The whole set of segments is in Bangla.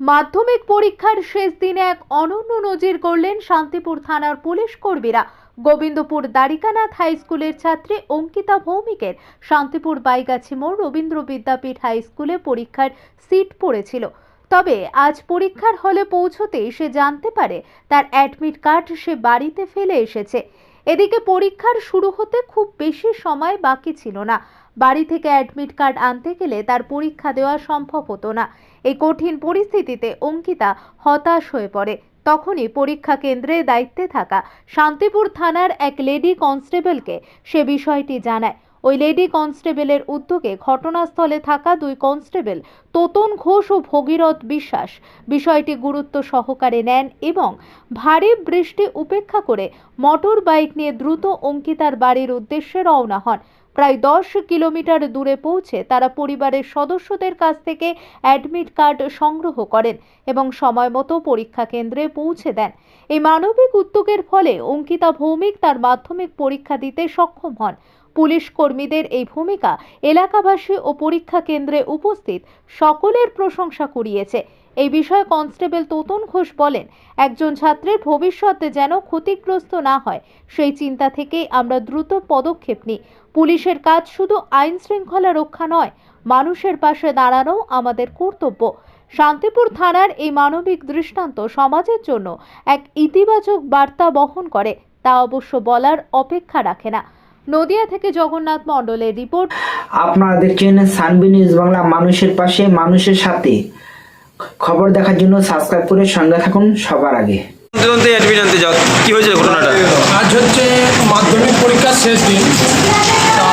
মাধ্যমিক পরীক্ষার শেষ দিনে এক অনন্য নজির করলেন শান্তিপুর থানার পুলিশ কর্মীরা। গোবিন্দপুর দ্বারিকানাথ হাই স্কুলের ছাত্রী অঙ্কিতা ভৌমিকের শান্তিপুর বাইগাছি মোড় রবীন্দ্র বিদ্যাপীঠ হাই স্কুলে পরীক্ষার সিট পড়েছিল। তবে আজ পরীক্ষার হলে পৌঁছতেই সে জানতে পারে তার অ্যাডমিট কার্ড সে বাড়িতে ফেলে এসেছে। এদিকে পরীক্ষার শুরু হতে খুব বেশি সময় বাকি ছিল না। বাড়ি থেকে অ্যাডমিট কার্ড আনতে গেলে তার পরীক্ষা দেওয়া সম্ভব হতো না। এই কঠিন পরিস্থিতিতে অঙ্কিতা হতাশ হয়ে পড়ে। তখনই পরীক্ষা কেন্দ্রে দায়িত্বে থাকা শান্তিপুর থানার এক লেডি কনস্টেবলকে সে বিষয়টি জানায়। ওই লেডি কনস্টেবলের উদ্যোগে ঘটনাস্থলে থাকা দুই কনস্টেবল, তোতন ঘোষ ও ভগীরথ বিশ্বাস। বিষয়টি গুরুত্ব সহকারে নেন এবং ভারী বৃষ্টি উপেক্ষা করে মোটর বাইক নিয়ে দ্রুত অঙ্কিতার বাড়ির উদ্দেশ্যে রওনা হন। প্রায় দশ কিলোমিটার দূরে পৌঁছে তারা পরিবারের সদস্যদের কাছ থেকে অ্যাডমিট কার্ড সংগ্রহ করেন এবং সময় মতো পরীক্ষা কেন্দ্রে পৌঁছে দেন। এই মানবিক উদ্যোগের ফলে অঙ্কিতা ভৌমিক তার মাধ্যমিক পরীক্ষা দিতে সক্ষম হন। পুলিশ কর্মীদের এই ভূমিকা এলাকাবাসী ও পরীক্ষা কেন্দ্রে উপস্থিত সকলের প্রশংসা কুড়িয়েছে। এই বিষয়ে কনস্টেবল তোতন ঘোষ বলেন, একজন ছাত্রের ভবিষ্যতে যেন ক্ষতিগ্রস্ত না হয়, সেই চিন্তা থেকেই আমরা দ্রুত পদক্ষেপ নিই। পুলিশের কাজ শুধু আইন শৃঙ্খলা রক্ষা নয়, মানুষের পাশে দাঁড়ানো আমাদের কর্তব্য। শান্তিপুর থানার এই মানবিক দৃষ্টান্ত সমাজের জন্য এক ইতিবাচক বার্তা বহন করে, তা অবশ্য বলার অপেক্ষা রাখে না। নদিয়া থেকে জগন্নাথ মণ্ডলের রিপোর্ট। আপনারা দেখছেন সানবি নিউজ বাংলা মানুষের পাশে মানুষের সাথে। খবর দেখার জন্য সাবস্ক্রাইব করে সঙ্গে থাকুন সবার আগে। তদন্তে অ্যাডমিট আনতে যাও। কি হয়েছে ঘটনাটা? আজ হচ্ছে মাধ্যমিক পরীক্ষার শেষ দিন। তা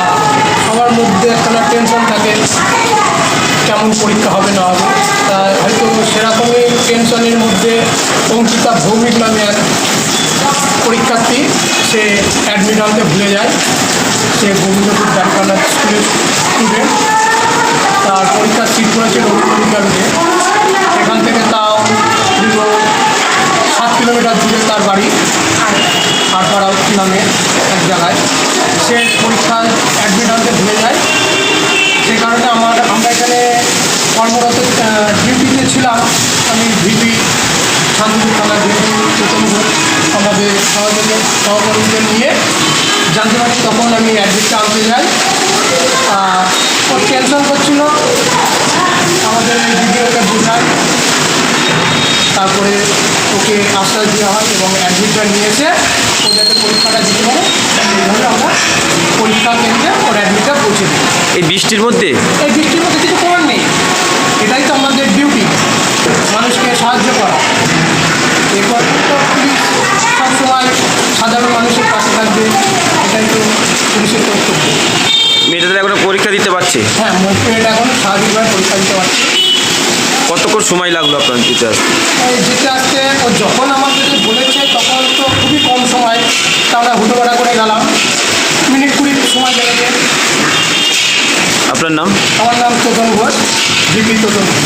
সবার মধ্যে একটা টেনশন থাকে কেমন পরীক্ষা হবে না হবে। তা হয়তো সেরকমই টেনশনের মধ্যে অঙ্কিতা ভৌমিক নামে এক পরীক্ষার্থী, সে অ্যাডমিট আনতে ভুলে যায়। সে গোবিন্দপুর ডাক্তারনাথ স্কুলের স্টুডেন্ট তার পরীক্ষার সিট পড়েছে রবীন্দ্র সেখান থেকে তাও দীর্ঘ সাত কিলোমিটার দূরে তার বাড়ি আটপাড়া নামে এক জায়গায়। সে পরীক্ষায় অ্যাডমিট আনতে ভুলে যায়। সে কারণে আমার, আমরা এখানে কর্মরত ডিউটিতে ছিলাম। আমি ভিপি শান্তিপুর সহযোগী সহকর্মীদের নিয়ে জানতে পারি তখন আমি অ্যাডমিটটা আনতে যাই ওর টেনশন করছিল। আমাদের ভিডিওকে বোঝায় তারপরে ওকে আশ্বাস দেওয়া হয় এবং অ্যাডমিটটা নিয়ে এসে ও যাতে পরীক্ষাটা দিতে পারে এইভাবে আমরা পরীক্ষা কেন্দ্রে ওর অ্যাডমিটটা পৌঁছে দিই। এই বৃষ্টির মধ্যে? এই বৃষ্টির মধ্যে কিছু করার নেই। এটাই তো আমাদের ডিউটি মানুষকে সাহায্য করা। এরপর তো পুলিশ সবসময় সাধারণ মানুষের পাশে থাকবে এটাই তো পুলিশের কর্তব্য মেয়েটা তাহলে এখনও পরীক্ষা দিতে পারছে? হ্যাঁ মুভমেন্ট এখন স্বাভাবিকভাবে পরীক্ষা দিতে পারছে কতক্ষণ সময় লাগল আপনার দিতে আসতে যেতে আসতে? ও যখন আমাদেরকে বলেছে তখন তো খুবই কম সময় তা আমরা হুটোপাটা করে গেলাম মিনিট কুড়ি সময় লেগেছে আপনার নাম? আমার নাম চোদন ঘোষ জিপি চোদন ঘোষ